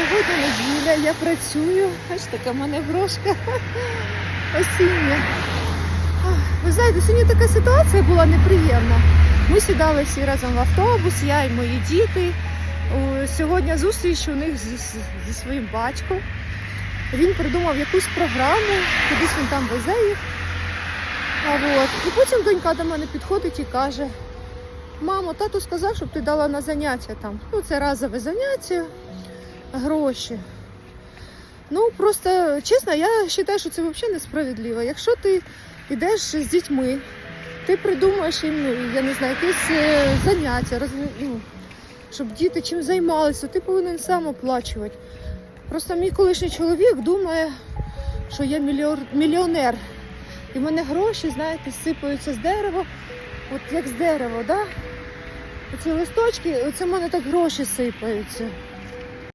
Сьогодні неділя, я працюю. Ось така в мене брошка осіння. Ви знаєте, сьогодні така ситуація була неприємна. Ми сідали всі разом в автобус, я і мої діти. Сьогодні зустріч у них зі, своїм батьком. Він придумав якусь програму, кудись він там везе їх. А от. І потім донька до мене підходить і каже: Мамо, тато сказав, щоб ти дала на заняття там. Ну, це разове заняття, гроші. Ну, просто чесно, я вважаю, що це взагалі несправедливо. Якщо ти йдеш з дітьми, ти придумаєш їм, ну, я не знаю, якесь е, заняття, роз... ну, щоб діти чим займалися, ти повинен сам оплачувати. Просто мій колишній чоловік думає, що я мільйонер. І в мене гроші, знаєте, сипаються з дерева, от як з дерева, да? Оці листочки, оце в мене так гроші сипаються.